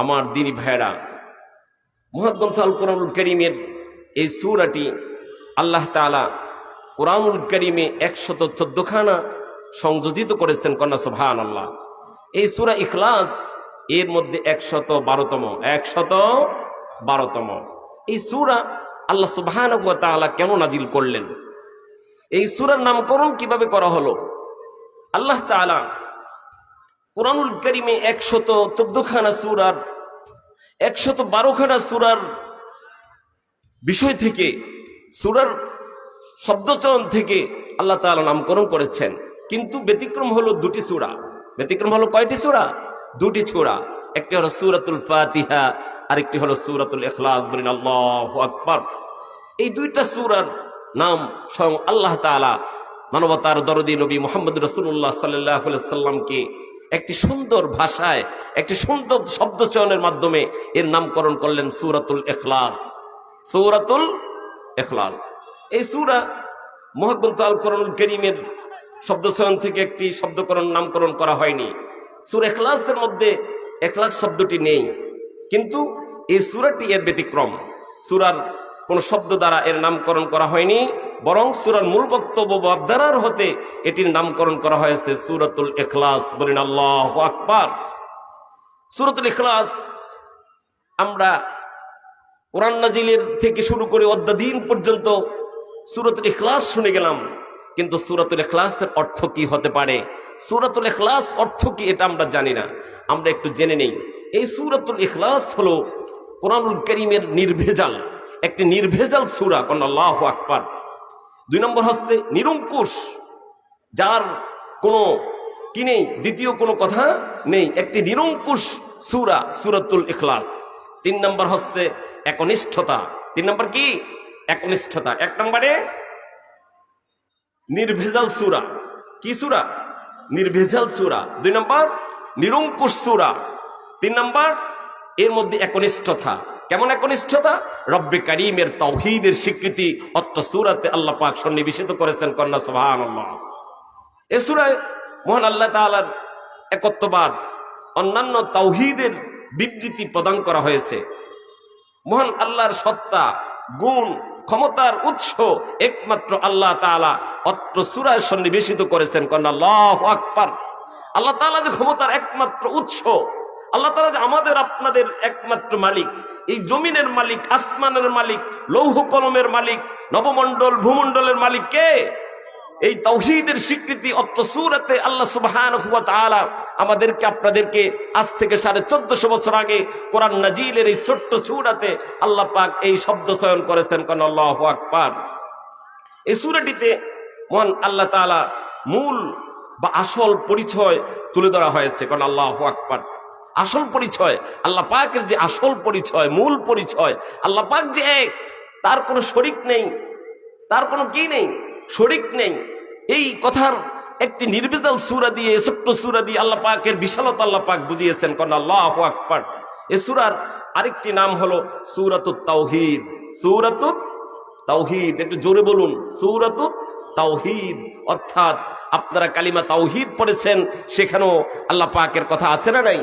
আমার দিনী ভাইরা মোহাম্মদ কোরআনুল করিমের এই সুরাটি আল্লাহ তালা কোরআনুল করিমে একশত চোদ্দখানা সংযোজিত করেছেন কন্যা সুভান আল্লাহ এই সুরা ইখলাস এর মধ্যে একশত বারোতম একশত বারোতম। এই সুরা আল্লাহ সুবহান তাআলা কেন নাজিল করলেন? এই সুরার নামকরণ কীভাবে করা হলো? আল্লাহ তাআলা কোরআনুল করিমে একশত চোদ্দখানা সুরার একশত বারোখানা সুরার বিষয় থেকে, সুরার শব্দচরণ থেকে আল্লাহ তাআলা নামকরণ করেছেন। কিন্তু ব্যতিক্রম হলো দুটি সুরা। ব্যতিক্রম হলো কয়টি সুরা? দুটি সুরা। একটি হলো সুরাতুল ফাতিহা, আরেকটি হলো সুরাতুল ইখলাস। বলেন, আল্লাহ আকবার। এই দুইটা সুরার নাম স্বয়ং আল্লাহ তাআলা মানবতার দরদি নবী মোহাম্মদ রসুল্লাহ সাল্লাহ সাল্লামকে একটি সুন্দর ভাষায়, একটি সুন্দর শব্দচয়নের মাধ্যমে এর নামকরণ করলেন সুরাতুল এখলাস সৌরাতুল এখলাস এই সুরা মোহাম্মদ আল করণুল করিমের শব্দচয়ন থেকে একটি শব্দকরণ নামকরণ করা হয়নি। সুর এখলাসের মধ্যে এখলাস শব্দটি নেই, কিন্তু এই সুরাটি এর ব্যতিক্রম। সুরার কোন শব্দ দ্বারা এর নামকরণ করা হয়নি। বরং সুরার মূল বক্তব্য বাবদারার হতে এটির নামকরণ করা হয়েছে সুরাতুল এখলাস বলেন, আল্লাহ আকবার। সুরাতুল এখলাস আমরা কোরআন নাজিলের থেকে শুরু করে অদ্যাদিন পর্যন্ত সুরাতুল এখলাস শুনে গেলাম। কিন্তু সুরাতুল এখলাসের অর্থ কি হতে পারে? সুরাতুল এখলাস অর্থ কি এটা আমরা জানি না। আমরা একটু জেনে নেই। এই সুরাতুল এখলাস হলো কোরআনুল করিমের নির্ভেজাল। একটি নির্ভেজাল সুরা, কোন আল্লাহ আকবার। দুই নম্বর হচ্ছে নিরঙ্কুশ, যার কোনো কি নেই, দ্বিতীয় কোনো কথা নেই। একটি নিরঙ্কুশ সুরা, সুরাতুল ইখলাস। তিন নম্বর হচ্ছে একনিষ্ঠতা। তিন নম্বর কি? একনিষ্ঠতা। এক নম্বরে নির্ভেজাল সুরা। কি সুরা? নির্ভেজাল সুরা। দুই নম্বর নিরঙ্কুশ সুরা। তিন নম্বর এর মধ্যে একনিষ্ঠতা। কেমন একনিষ্ঠতা? রব্বে কারিমের তৌহিদের স্বীকৃতি অত্র সুরাতে আল্লাহ পাক সন্নিবেশিত করেছেন কন্যা আল্লাহ এ সুরায় মহান আল্লাহ তাআলার একত্ববাদ, অন্যান্য তৌহিদের বিবৃতি প্রদান করা হয়েছে। মহান আল্লাহর সত্তা, গুণ, ক্ষমতার উৎস একমাত্র আল্লাহ তাআলা অত্র সুরায় সন্নিবেশিত করেছেন কন্যা আল্লাহ আকবার। আল্লাহ তাআলা যে ক্ষমতার একমাত্র উৎস আল্লাহ তাআলা যে আমাদের আপনাদের একমাত্র মালিক, এই জমিনের মালিক, আসমানের মালিক, লৌহ কলমের মালিক, নবমণ্ডল, ভূমণ্ডলের মালিক কে? এই তৌহিদের স্বীকৃতি অত্র সুরাতে আল্লাহ সুবহান আমাদেরকে, আপনাদেরকে আজ থেকে সাড়ে চোদ্দশো বছর আগে কোরআন নাজিলের এই ছোট্ট সুরাতে আল্লাহ পাক এই শব্দ চয়ন করেছেন, কোন আল্লাহ আকবার। এই সুরাটিতে মহান আল্লাহ তাআলা মূল বা আসল পরিচয় তুলে ধরা হয়েছে, কোন আল্লাহ আকবার। আসল পরিচয়, আল্লাহ পাকের যে আসল পরিচয়, মূল পরিচয়, আল্লাহ পাক যে এক, তার কোনো শরিক নেই, তার কোনো কি নেই? শরিক নেই। এই কথার একটি নির্বিজাল সুরা দিয়ে, ছোট্ট সুরা দিয়ে আল্লাহ পাকের বিশালতা আল্লাহ পাক বুঝিয়েছেন। কোন আল্লাহ আকবার। এ সুরার আরেকটি নাম হলো সুরাতুত তাওহিদ। সুরাতুত তাওহিদ, একটু জোরে বলুন। সুরাতুত তাওহিদ, অর্থাৎ আপনারা কালিমা তাওহিদ পড়েছেন, সেখানেও আল্লাহ পাকের কথা আছে না নাই?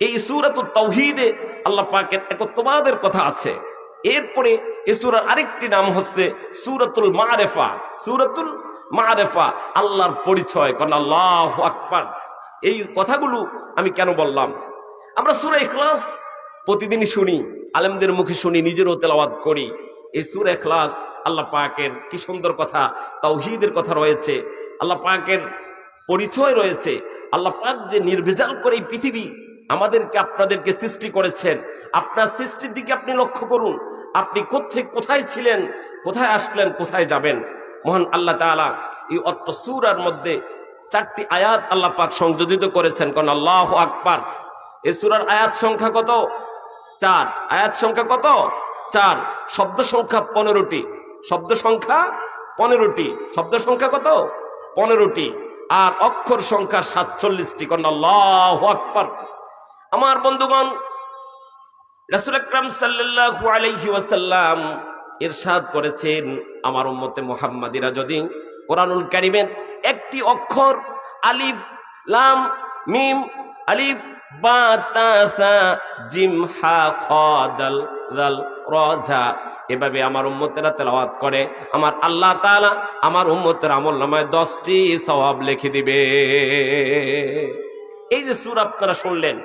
এই সুরাতুত তাওহিদে আল্লাহ পাকের একত্ববাদের কথা আছে। এরপরে এই সুরার আরেকটি নাম হচ্ছে সুরাতুল মারেফা। সুরাতুল মারেফা, আল্লাহর পরিচয়। কারণ আল্লাহ আকবার। এই কথাগুলো আমি কেন বললাম? আমরা সুরা ইখলাস প্রতিদিনই শুনি, আলেমদের মুখে শুনি, নিজেরও তেলাওয়াত করি। এই সুরা ইখলাস আল্লাহ পাকের কি সুন্দর কথা, তাওহিদের কথা রয়েছে। আল্লাহ পাকের পরিচয় রয়েছে। আল্লাহ পাক যে নির্ভেজাল করে এই পৃথিবী আমাদেরকে আপনাদেরকে সৃষ্টি করেছেন। আপনার সৃষ্টির দিকে আপনি লক্ষ্য করুন। আপনি কোথায় কোথায় ছিলেন, কোথায় আসলেন, কোথায় যাবেন? মহান আল্লাহ তাআলা এই অত্ত সুরার মধ্যে চারটি আয়াত আল্লাহ পাক সংযোজিত করেছেন। কারণ আল্লাহ আকবার। এই সুরার আয়াত সংখ্যা কত? চার। আয়াত সংখ্যা কত? চার। শব্দ সংখ্যা পনেরোটি। শব্দ সংখ্যা পনেরোটি। শব্দ সংখ্যা কত? পনেরোটি। আর অক্ষর সংখ্যা সাতচল্লিশটি। কারণ আল্লাহ আকবার। আমার বন্ধুগণ, রাসুল আকরাম সাল্লাল্লাহু আলাইহি ওয়াসাল্লাম ইরশাদ করেছেন, আমার উম্মতে মুহাম্মাদিরা যদি কোরআনুল কারিমের একটি অক্ষর, আলিফ, লাম, মিম, আলিফ, বা, তা জিম, হা, খ, দাল এভাবে আমার উম্মতেরা তেলাওয়াত করে। আমার আল্লাহ তাআলা আমার উম্মতের আমল নামায় দশটি সওয়াব লিখে দিবে। এই যে সুরা আপনারা শুনলেন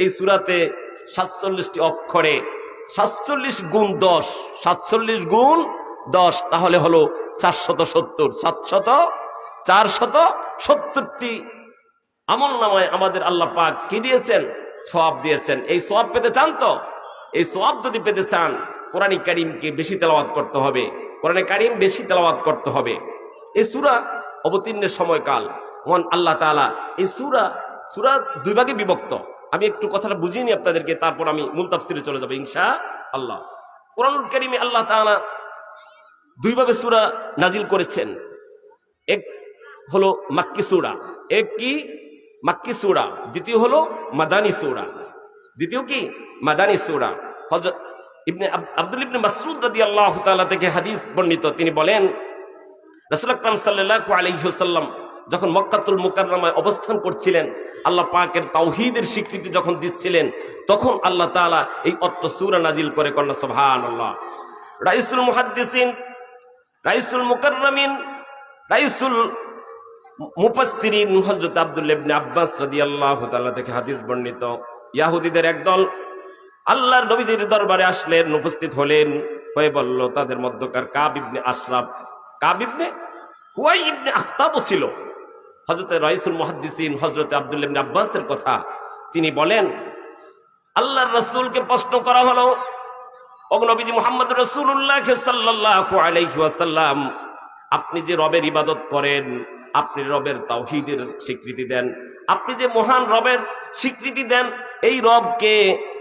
এই সুরাতে সাতচল্লিশটি অক্ষরে, সাতচল্লিশ গুণ দশ, সাতচল্লিশ গুণ দশ, তাহলে হলো চারশত সত্তর, সাতশত, চারশত সত্তরটি আমল নামায় আমাদের আল্লাহ পাক কি দিয়েছেন? সওয়াব দিয়েছেন। এই সওয়াব পেতে চান তো? এই সওয়াব যদি পেতে চান, কোরআন কারিমকে বেশি তেলাওয়াত করতে হবে, কোরআন কারিম বেশি তেলাওয়াত করতে হবে। এই সুরা অবতীর্ণের সময়কাল, মহান আল্লাহ তাআলা এই সুরা সুরা দুই ভাগে বিভক্ত। আমি একটু কথাটা বুঝিয়ে নিই আপনাদেরকে, তারপর আমি মূল তাফসিরে চলে যাব ইনশা আল্লাহ কোরআন কারিমে আল্লাহ তাআলা দুইভাবে সুরা নাজিল করেছেন। এক হলো মাক্কি সুরা, এক কি? মাক্কি সুরা, দ্বিতীয় হলো মাদানি সুরা। দ্বিতীয় কি? মাদানি সুরা। হজরত ইবনে আব- আব্দুল ইবনে মাসউদ রাদিয়াল্লাহু তাআলা থেকে হাদিস বর্ণিত, তিনি বলেন, রাসূল আকরাম সাল্লাল্লাহু আলাইহি ওয়াসাল্লাম যখন মক্কাতুল মুকাররমায় অবস্থান করছিলেন, আল্লাহ পাকের তাওহিদের স্বীকৃতি যখন দিচ্ছিলেন, তখন আল্লাহ তাআলা এই অত্ত সূরা নাজিল করে কন্যা আল্লাহ রাইসুল মুহাদ্দিসিন, রাইসুল মুকাররমিন, রাইসুল থেকে হাদিস বর্ণিত। একদল আল্লাহর দরবারে আসলেন, উপস্থিত হলেন, হয়ে বলল, তাদের মধ্যকার আশরাফ ইবনে আখতাবও ছিল। হযরত রাইসুল মুহাদ্দিসিন হযরত আব্দুল্লাহ আব্বাসের কথা। তিনি বলেন, আল্লাহর রাসূলকে প্রশ্ন করা হলো অগ্নবীজি মোহাম্মদ রসুল্লাহ সাল্লাল্লাহু আলাইহি ওয়াসাল্লাম, আপনি যে রবের ইবাদত করেন, আপনি রবের তাওহীদের স্বীকৃতি দেন, আপনি যে মহান রবের স্বীকৃতি দেন, এই রবকে,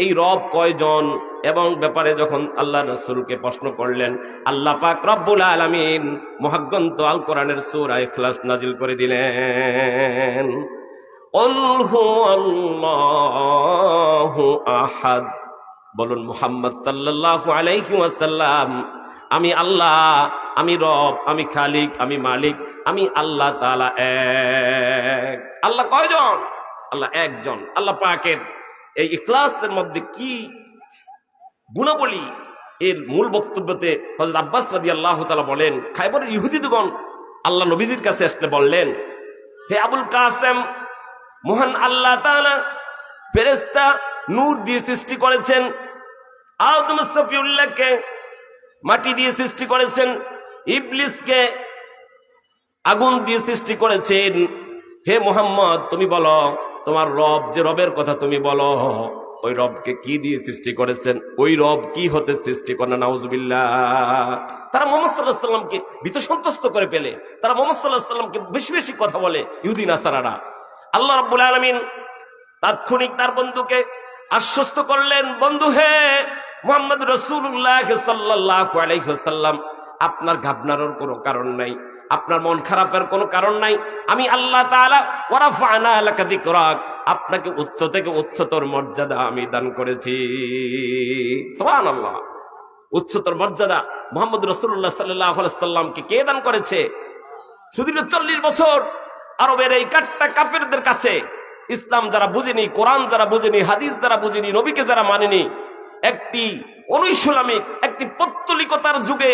এই রব কয়জন এবং ব্যাপারে যখন আল্লাহ রসুলকে প্রশ্ন করলেন, আল্লাহ পাক রব্বুল আলমিন মহাগ্রন্থ আল কোরআনের সুর এখলাস নাজিল করে দিলেন। আহাদ। বলুন, মোহাম্মদ সাল্লাহ আলাইহি ওয়াসাল্লাম, আমি আল্লাহ, আমি রব, আমি খালিক, আমি মালিক, আমি আল্লাহ তালা এক। আল্লাহ কয়জন? আল্লাহ একজন। আল্লাহ পাকের। এই ইখলাসের মধ্যে কি গুণাবলী এর মূল বক্তব্যতে হযরত আব্বাস রাদিয়াল্লাহু তাআলা বলেন খাইবরের ইহুদিগণ আল্লাহ নবীজির কাছে আসলে বললেন, হে আবুল কাসেম, মহান আল্লাহ তাআলা ফেরেশতা নূর দিয়ে সৃষ্টি করেছেন, আদম সফিউল্লাহকে মাটি দিয়ে সৃষ্টি করেছেন, ইবলিসকে আগুন দিয়ে সৃষ্টি করেছেন। হে মোহাম্মদ, তুমি বলো, তোমার রব যে রবের কথা তুমি বলো। ওই রবকে কি দিয়ে সৃষ্টি করেছেন? ওই রব কি হতে সৃষ্টি করে নাউজুবিল্লাহ। তারা মোহাম্মদ সাল্লাহ সাল্লামকে সন্তুষ্ট করে পেলে তারা মোহাম্মদ সাল্লামকে বেশি বেশি কথা বলে ইহুদিন আসারারা আল্লাহ রাব্বুল আলামিন তাৎক্ষণিক তার বন্ধুকে আশ্বস্ত করলেন, বন্ধু হে মোহাম্মদ রসুল্লাহ সাল্লাহ আলাইসাল্লাম আপনার ঘাবনানোর কোনো কারণ নাই, আপনার মন খারাপের কোনো কারণ নাই। আমি আল্লাহ তাআলা ওয়ারাফানা লাকা যিকরাক। আপনাকে উচ্চ থেকে উচ্চতর মর্যাদা আমি দান করেছি। সুবহানাল্লাহ। উচ্চতর মর্যাদা মোহাম্মদ রসুল্লাহ সাল্লাহ সাল্লামকে কে দান করেছে? সুদীর্ঘ চল্লিশ বছর আরবের এই কাট্টা কাপেরদের কাছে। ইসলাম যারা বুঝেনি, কোরআন যারা বুঝেনি, হাদিস যারা বুঝেনি, নবীকে যারা মানেনি, একটি অনুইসলামিক একটি পত্তলিকতার যুগে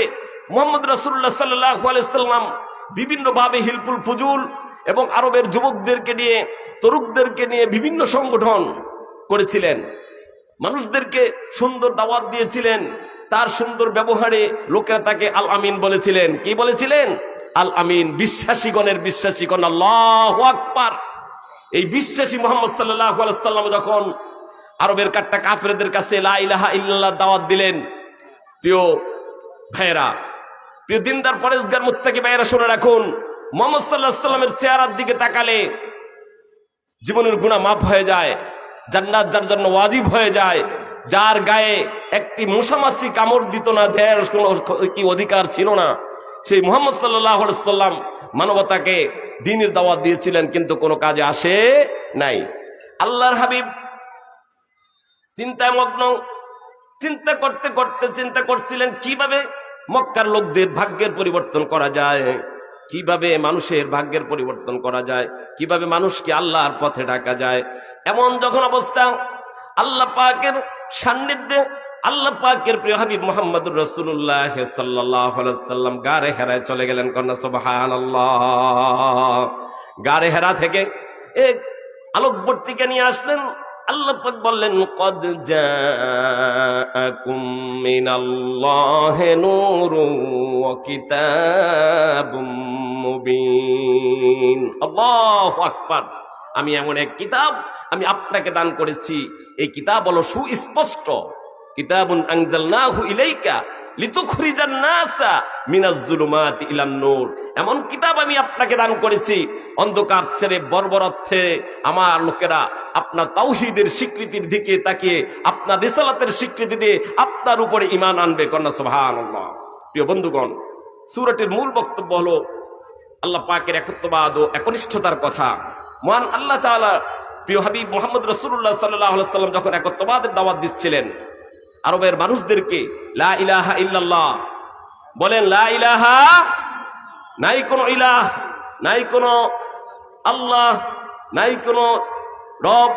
মোহাম্মদ রসুল্লাহ সাল্লাম বিভিন্নভাবে হিলপুল ফুজুল এবং আরবের যুবকদেরকে নিয়ে, তরুকদেরকে নিয়ে বিভিন্ন সংগঠন করেছিলেন। মানুষদেরকে সুন্দর দাওয়াত দিয়েছিলেন। তার সুন্দর ব্যবহারে লোকেরা তাকে আল আমিন বলেছিলেন। কি বলেছিলেন? আল আমিন, বিশ্বাসীগণের বিশ্বাসীগণ, আল্লাহ আকবার। এই বিশ্বাসী মোহাম্মদ সাল্লাহ সাল্লাম যখন আরবের কাট্টা কাফেরদের কাছে লা ইলাহা ইল্লাল্লাহ দাওয়াত দিলেন, প্রিয় ভাইয়েরা, প্রিয় দিনদার পরেশগার, মুত্তাকি ভাইয়েরা শুনে রাখুন মোহাম্মদ সাল্লাহ সাল্লামের চেহারার দিকে তাকালে জীবনের গুণা মাফ হয়ে যায়, জান্নাত যার জন্য ওয়াজিব হয়ে যায়, যার গায়ে একটি মশামাছি কামড় দিত না কি অধিকার ছিল না। সেই মোহাম্মদ সাল্লাম মানবতাকে দিনের দাওয়াত দিয়েছিলেন, কিন্তু কোনো কাজে আসে নাই। আল্লাহর হাবিব চিন্তায় মগ্ন, চিন্তা করতে করতে চিন্তা করছিলেন, কীভাবে মক্কার লোকদের ভাগ্যের পরিবর্তন করা যায়? কীভাবে মানুষের ভাগ্যের পরিবর্তন করা যায়, কীভাবে মানুষকে আল্লাহর পথে ডাকা যায়। এমন যখন অবস্থা, আল্লাহ পাকের সান্নিধ্যে, আল্লাহ পাকের প্রিয় হাবিব মোহাম্মদুর রসুল্লাহ সাল্লাম গারে হেরায় চলে গেলেন কন্যা সুবাহান গারে হেরা থেকে এক আলোকবর্তীকে নিয়ে আসলেন। আল্লাহ পাক বললেন, কদ জাআকুম মিনাল্লাহি নূরুন ওয়া কিতাবুম মুবিন। আল্লাহু আকবার। আমি এমন এক কিতাব আমি আপনাকে দান করেছি। এই কিতাব হলো সুস্পষ্ট। কিতাবুন আনজালনাহু ইলাইকা লিতুখরিজান নাসা মিনাজ জুলুমাতি ইলান নূর। এমন কিতাব আমি আপনাকে দান করেছি। অন্ধকার ছেড়ে বর্বর অর্থে আমার লোকেরা আপনার তাওহীদের স্বীকৃতির দিকে তাকিয়ে, আপনার রিসালাতের স্বীকৃতি দিয়ে আপনার উপরে ঈমান আনবে কন্যা সুবহানাল্লাহ। প্রিয় বন্ধুগণ, সূরাটির মূল বক্তব্য হলো আল্লাহ পাকের একত্ববাদ ও একনিষ্ঠতার কথা। মহান আল্লাহ তাআলা প্রিয় হাবিব মোহাম্মদ রসুল্লাহ সাল্লাহ সাল্লাম যখন একত্ববাদের দাওয়াত দিচ্ছিলেন আরবের মানুষদেরকে, লা ইলাহা ইল্লাল্লাহ বলেন, লা ইলাহা, নাই কোনো ইলাহ, নাই কোনো আল্লাহ, নাই কোনো রব,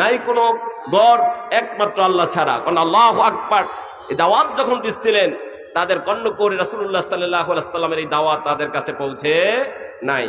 নাই কোনো গড়, একমাত্র আল্লাহ ছাড়া। কারণ আল্লাহ আকবার, এই দাওয়াত যখন দিচ্ছিলেন, তাদের কর্ণ করে রাসুল্লাহ সাল্লাহ সাল্লামের এই দাওয়াত তাদের কাছে পৌঁছে নাই।